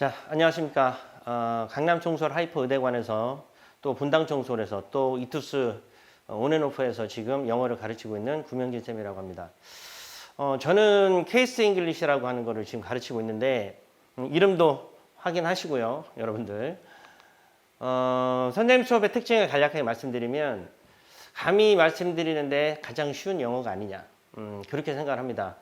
자, 안녕하십니까. 어, 강남 총솔 하이퍼 의대관에서 또 분당 총솔에서 또 이투스 어, 온앤오프에서 지금 영어를 가르치고 있는 구명진 쌤이라고 합니다. 어, 저는 케이스 잉글리시라고 하는 거를 지금 가르치고 있는데 음, 이름도 확인하시고요, 여러분들. 어, 선생님 수업의 특징을 간략하게 말씀드리면 감히 말씀드리는데 가장 쉬운 영어가 아니냐 음, 그렇게 생각을 합니다.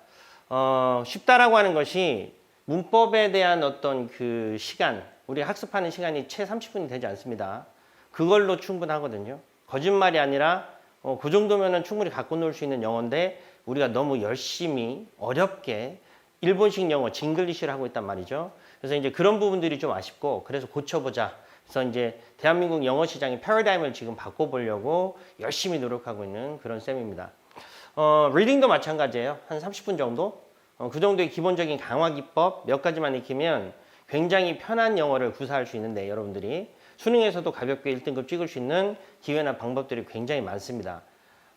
어, 쉽다라고 하는 것이 문법에 대한 어떤 그 시간 우리 학습하는 시간이 채 30분이 되지 않습니다. 그걸로 충분하거든요. 거짓말이 아니라 어, 그 정도면은 충분히 갖고 놀 수 있는 영어인데 우리가 너무 열심히 어렵게 일본식 영어 징글리시를 하고 있단 말이죠. 그래서 이제 그런 부분들이 좀 아쉽고 그래서 고쳐보자. 그래서 이제 대한민국 영어 시장의 패러다임을 지금 바꿔보려고 열심히 노력하고 있는 그런 셈입니다. 어, 리딩도 마찬가지예요. 한 30분 정도? 어, 그 정도의 기본적인 강화 기법 몇 가지만 익히면 굉장히 편한 영어를 구사할 수 있는데 여러분들이 수능에서도 가볍게 1등급 찍을 수 있는 기회나 방법들이 굉장히 많습니다.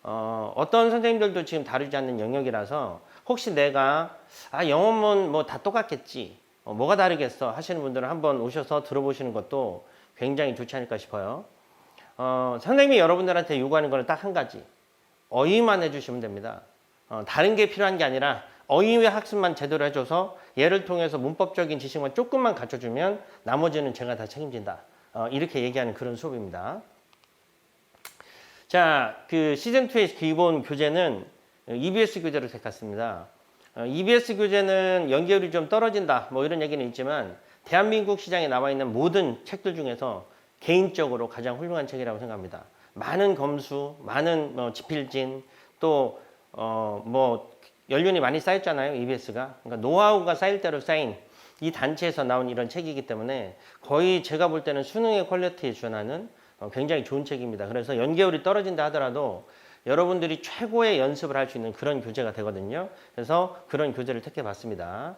어, 어떤 선생님들도 지금 다루지 않는 영역이라서 혹시 내가 아 영어면 뭐다 똑같겠지 어, 뭐가 다르겠어 하시는 분들은 한번 오셔서 들어보시는 것도 굉장히 좋지 않을까 싶어요. 어, 선생님이 여러분들한테 요구하는 거는 딱 한 가지 어휘만 해주시면 됩니다. 어, 다른 게 필요한 게 아니라 어휘의 학습만 제대로 해줘서 얘를 통해서 문법적인 지식만 조금만 갖춰주면 나머지는 제가 다 책임진다. 어, 이렇게 얘기하는 그런 수업입니다. 자, 그 시즌 2의 기본 교재는 EBS 교재로 택했습니다. 어, EBS 교재는 연계율이 좀 떨어진다. 뭐 이런 얘기는 있지만 대한민국 시장에 나와 있는 모든 책들 중에서 개인적으로 가장 훌륭한 책이라고 생각합니다. 많은 검수, 많은 뭐 지필진, 또 어 뭐 연륜이 많이 쌓였잖아요. EBS가. 그러니까 노하우가 쌓일 대로 쌓인 이 단체에서 나온 이런 책이기 때문에 거의 제가 볼 때는 수능의 퀄리티에 준하는 어, 굉장히 좋은 책입니다. 그래서 연계율이 떨어진다 하더라도 여러분들이 최고의 연습을 할 수 있는 그런 교재가 되거든요. 그래서 그런 교재를 택해 봤습니다.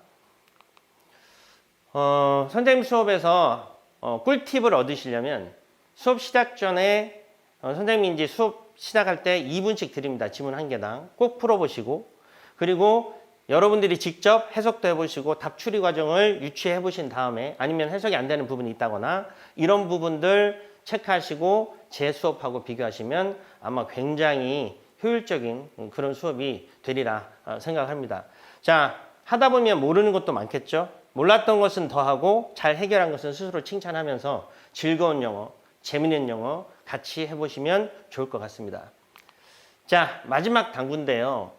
어, 선생님 수업에서 어, 꿀팁을 얻으시려면 수업 시작 전에 어, 선생님이 이제 수업 시작할 때 2분씩 드립니다. 지문 한 개당. 꼭 풀어보시고 그리고 여러분들이 직접 해석도 해보시고 답 추리 과정을 유추해 보신 다음에 아니면 해석이 안 되는 부분이 있다거나 이런 부분들 체크하시고 제 수업하고 비교하시면 아마 굉장히 효율적인 그런 수업이 되리라 어, 생각합니다. 자, 하다 보면 모르는 것도 많겠죠? 몰랐던 것은 더하고 잘 해결한 것은 스스로 칭찬하면서 즐거운 영어, 재미있는 영어 같이 해보시면 좋을 것 같습니다. 자, 마지막 당구인데요.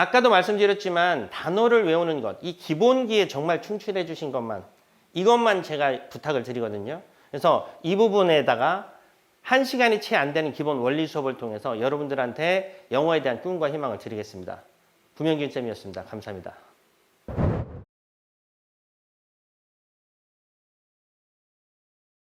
아까도 말씀드렸지만 단어를 외우는 것, 이 기본기에 정말 충실해 주신 것만, 이것만 제가 부탁을 드리거든요. 그래서 이 부분에다가 한 시간이 채 안 되는 기본 원리 수업을 통해서 여러분들한테 영어에 대한 꿈과 희망을 드리겠습니다. 구명균 쌤이었습니다. 감사합니다.